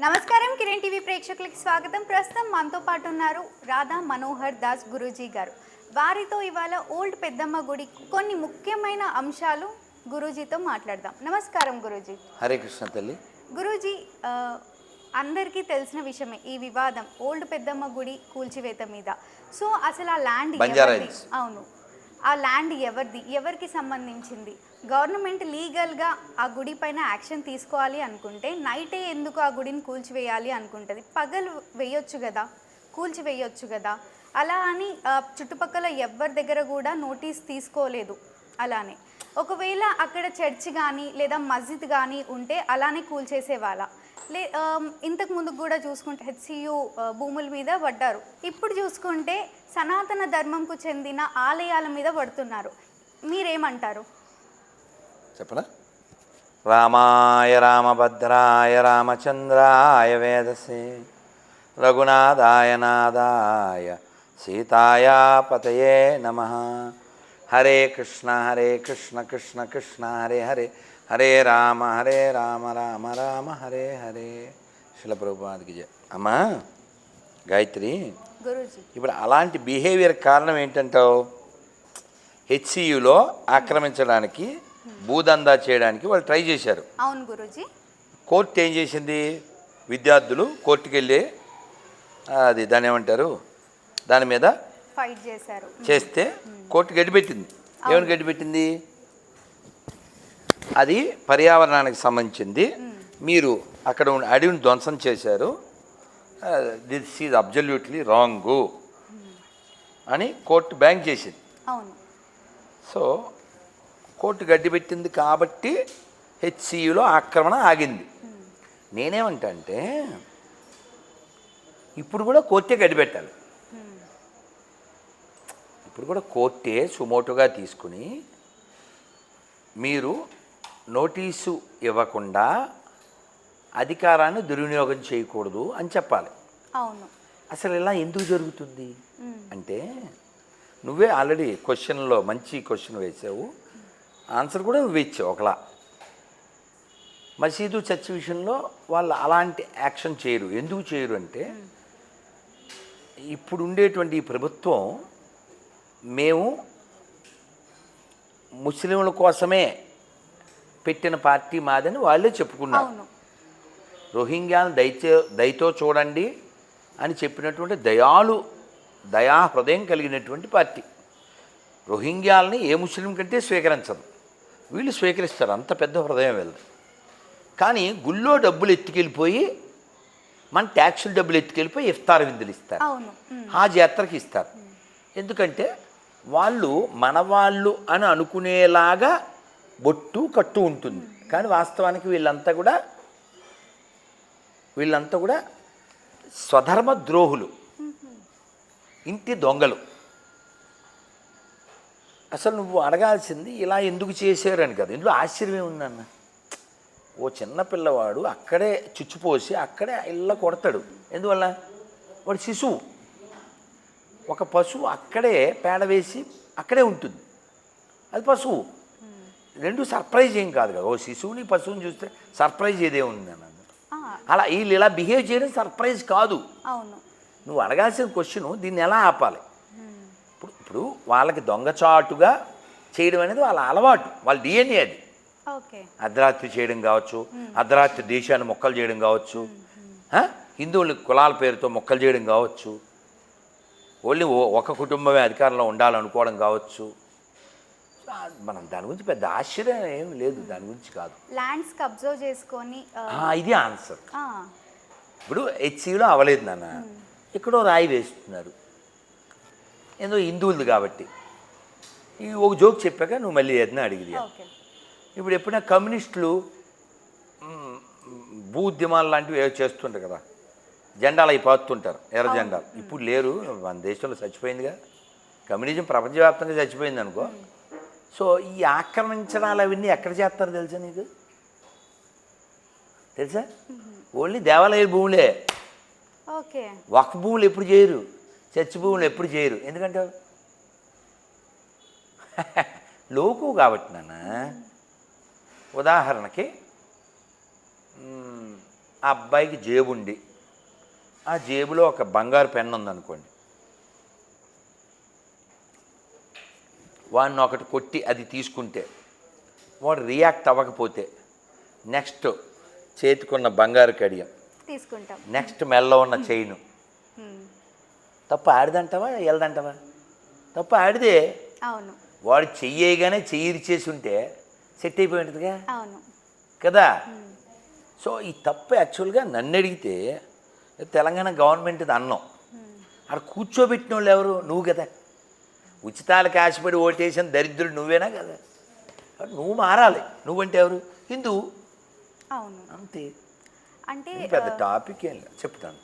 నమస్కారం కిరణ్ టీవీ ప్రేక్షకులకి స్వాగతం. ప్రస్తుతం మనతో పాటు ఉన్నారు రాధా మనోహర్ దాస్ గురూజీ గారు. వారితో ఇవాళ ఓల్డ్ పెద్దమ్మ గుడి కొన్ని ముఖ్యమైన అంశాలు గురూజీతో మాట్లాడదాం. నమస్కారం గురూజీ. హరే కృష్ణ తల్లి. గురూజీ అందరికీ తెలిసిన విషయమే ఈ వివాదం ఓల్డ్ పెద్దమ్మ గుడి కూల్చివేత మీద. సో అసలు ఆ ల్యాండ్. అవును. ఆ ల్యాండ్ ఎవరిది? ఎవరికి సంబంధించింది? గవర్నమెంట్ లీగల్గా ఆ గుడి పైన యాక్షన్ తీసుకోవాలి అనుకుంటే నైటే ఎందుకు ఆ గుడిని కూల్చివేయాలి అనుకుంటుంది? పగలు వేయొచ్చు కదా? కూల్చివేయొచ్చు కదా? అలా అని చుట్టుపక్కల ఎవరి దగ్గర కూడా నోటీస్ తీసుకోలేదు అలానే. ఒకవేళ అక్కడ చర్చ్ కానీ లేదా మస్జిద్ కానీ ఉంటే అలానే కూల్చేసేవాళ్ళ. లే ఇంతకు ముందు కూడా చూసుకుంటే హెచ్సియు భూముల మీద పడ్డారు. ఇప్పుడు చూసుకుంటే సనాతన ధర్మంకు చెందిన ఆలయాల మీద పడుతున్నారు. మీరేమంటారు? చెప్పనా? రామాయ రామభద్రాయ రామచంద్రాయ వేదసే రఘునాథాయ నాదాయ సీతాయ పతయే నమ. హరే కృష్ణ హరే కృష్ణ కృష్ణ కృష్ణ హరే హరే హరే రామ హరే రామ రామ రామ హరే హరే. శిల ప్రభుపాదికి జయ. అమ్మా గాయత్రి ఇప్పుడు అలాంటి బిహేవియర్ కారణం ఏంటంటావు? హెచ్సియులో ఆక్రమించడానికి భూదందా చేయడానికి వాళ్ళు ట్రై చేశారు. అవును గురూజీ. కోర్టు ఏం చేసింది? విద్యార్థులు కోర్టుకి వెళ్ళి అది దాని ఏమంటారు? దాని మీద ఫైట్ చేశారు. చేస్తే కోర్టు గడ్డిపెట్టింది. ఏమని గడ్డిపెట్టింది? అది పర్యావరణానికి సంబంధించింది. మీరు అక్కడ ఉన్న అడవిని ధ్వంసం చేశారు. దిస్ ఈజ్ అబ్జల్యూట్లీ రాంగు అని కోర్టు బ్యాంక్ చేసింది. సో కోర్టు గడ్డి పెట్టింది కాబట్టి హెచ్సియులో ఆక్రమణ ఆగింది. నేనేమంటా అంటే ఇప్పుడు కూడా కోర్టే గడ్డి పెట్టాలి. ఇప్పుడు కూడా కోర్టే సుమోటుగా తీసుకుని మీరు నోటీసు ఇవ్వకుండా అధికారాన్ని దుర్వినియోగం చేయకూడదు అని చెప్పాలి. అవును. అసలు ఇలా ఎందుకు జరుగుతుంది? అంటే నువ్వే ఆల్రెడీ క్వశ్చన్లో మంచి క్వశ్చన్ వేసావు. ఆన్సర్ కూడా నువ్వు ఇచ్చావు ఒకలా. మసీదు చర్చ్ విషయంలో వాళ్ళు అలాంటి యాక్షన్ చేయరు. ఎందుకు చేయరు అంటే ఇప్పుడు ఉండేటువంటి ఈ ప్రభుత్వం మేము ముస్లింల కోసమే పెట్టిన పార్టీ మాదని వాళ్ళే చెప్పుకున్నారు. అవును. రోహింగ్యాలను దయచే దయతో చూడండి అని చెప్పినటువంటి దయాలు దయా హృదయం కలిగినటువంటి పార్టీ. రోహింగ్యాలని ఏ ముస్లిం కంటే స్వీకరించదు. వీళ్ళు స్వీకరిస్తారు. అంత పెద్ద హృదయం వీళ్ళది. కానీ గుళ్ళో డబ్బులు ఎత్తుకెళ్ళిపోయి మన ట్యాక్సులు డబ్బులు ఎత్తుకెళ్ళిపోయి ఇఫ్తార్ విందులు ఇస్తారు. హాజ్ యాత్రకి ఇస్తారు. ఎందుకంటే వాళ్ళు మన వాళ్ళు అని అనుకునేలాగా బొట్టు కట్టు ఉంటుంది. కానీ వాస్తవానికి వీళ్ళంతా కూడా వీళ్ళంతా కూడా స్వధర్మ ద్రోహులు. ఇంటి దొంగలు. అసలు నువ్వు అడగాల్సింది ఇలా ఎందుకు చేశారని కదా. ఇందులో ఆశ్చర్యం ఉందన్న ఓ చిన్న పిల్లవాడు అక్కడే చుచ్చిపోసి అక్కడే ఇళ్ళ కొడతాడు. ఎందువల్ల? వాడు శిశువు. ఒక పశువు అక్కడే పేడ వేసి అక్కడే ఉంటుంది. అది పశువు. రెండు సర్ప్రైజ్ ఏం కాదు కదా. ఓ శిశువుని పశువుని చూస్తే సర్ప్రైజ్ ఏదే ఉంది అన్న ఆ, అలా వీళ్ళు ఇలా బిహేవ్ చేయడం సర్ప్రైజ్ కాదు. అవును. నువ్వు అడగాల్సిన క్వశ్చన్ దీన్ని ఎలా ఆపాలి? ఇప్పుడు వాళ్ళకి దొంగచాటుగా చేయడం అనేది వాళ్ళ అలవాటు వాళ్ళ డిఎన్ఏ అది. ఓకే. అర్ధరాత్రి చేయడం కావచ్చు అర్ధరాత్రి దేశాన్ని మొక్కలు చేయడం కావచ్చు? హిందువులు కులాల పేరుతో మొక్కలు చేయడం కావచ్చు ఓన్లీ ఒక కుటుంబమే అధికారంలో ఉండాలనుకోవడం కావచ్చు. మనం దాని గురించి పెద్ద ఆశ్చర్యం ఏం లేదు దాని గురించి కాదు. ల్యాండ్స్ కబ్జో చేసుకొని ఇది ఆన్సర్ ఇప్పుడు హెచ్సిలో అవ్వలేదు నాన్న. ఎక్కడో రాయి వేస్తున్నారు. ఏదో హిందువులది కాబట్టి. ఈ ఒక జోక్ చెప్పాక నువ్వు మళ్ళీ ఏదైనా అడిగిది ఓకే. ఇప్పుడు ఎప్పుడైనా కమ్యూనిస్టులు భూ ఉద్యమాలు లాంటివి ఏవో చేస్తుంటారు కదా జెండాలు అవి పాతుంటారు ఎర్ర జెండాలు. ఇప్పుడు లేరు మన దేశంలో చచ్చిపోయిందిగా. కమ్యూనిజం ప్రపంచవ్యాప్తంగా చచ్చిపోయింది అనుకో. సో ఈ ఆక్రమించడాలు అవన్నీ ఎక్కడ చేస్తారు తెలుసా నీకు? తెలుసా? ఓన్లీ దేవాలయ భూములే. ఓకే. వక్ భూములు ఎప్పుడు చేయరు. చర్చి భూములు ఎప్పుడు చేయరు. ఎందుకంటే? లోకు కాబట్టి నాన్న. ఉదాహరణకి ఆ అబ్బాయికి జేబు ఉండి ఆ జేబులో ఒక బంగారు పెన్ను ఉందనుకోండి వాడిని ఒకటి కొట్టి అది తీసుకుంటే వాడు రియాక్ట్ అవ్వకపోతే నెక్స్ట్ చేతికున్న బంగారు కడియం. తీసుకుంటాం. నెక్స్ట్ మెల్లో ఉన్న చైను. తప్పు ఆడిదంటావా ఎల్దంటావా తప్పు ఆడిదే అవును. వాడు చెయ్యగానే చెయ్యి చేసి ఉంటే సెట్ అయిపోయి ఉంటుందిగా అవును. కదా? సో ఈ తప్పు యాక్చువల్గా నన్ను అడిగితే తెలంగాణ గవర్నమెంట్ అన్నం. అక్కడ కూర్చోబెట్టిన వాళ్ళు ఎవరు? నువ్వు కదా. ఉచితాలకు ఆశపడి ఓటేసిన దరిద్రుడు నువ్వేనా కదా? నువ్వు మారాలి. నువ్వంటే ఎవరు? హిందూ. అవును. అంతే. అంటే పెద్ద టాపిక్ ఏం లేదు. చెప్తాను.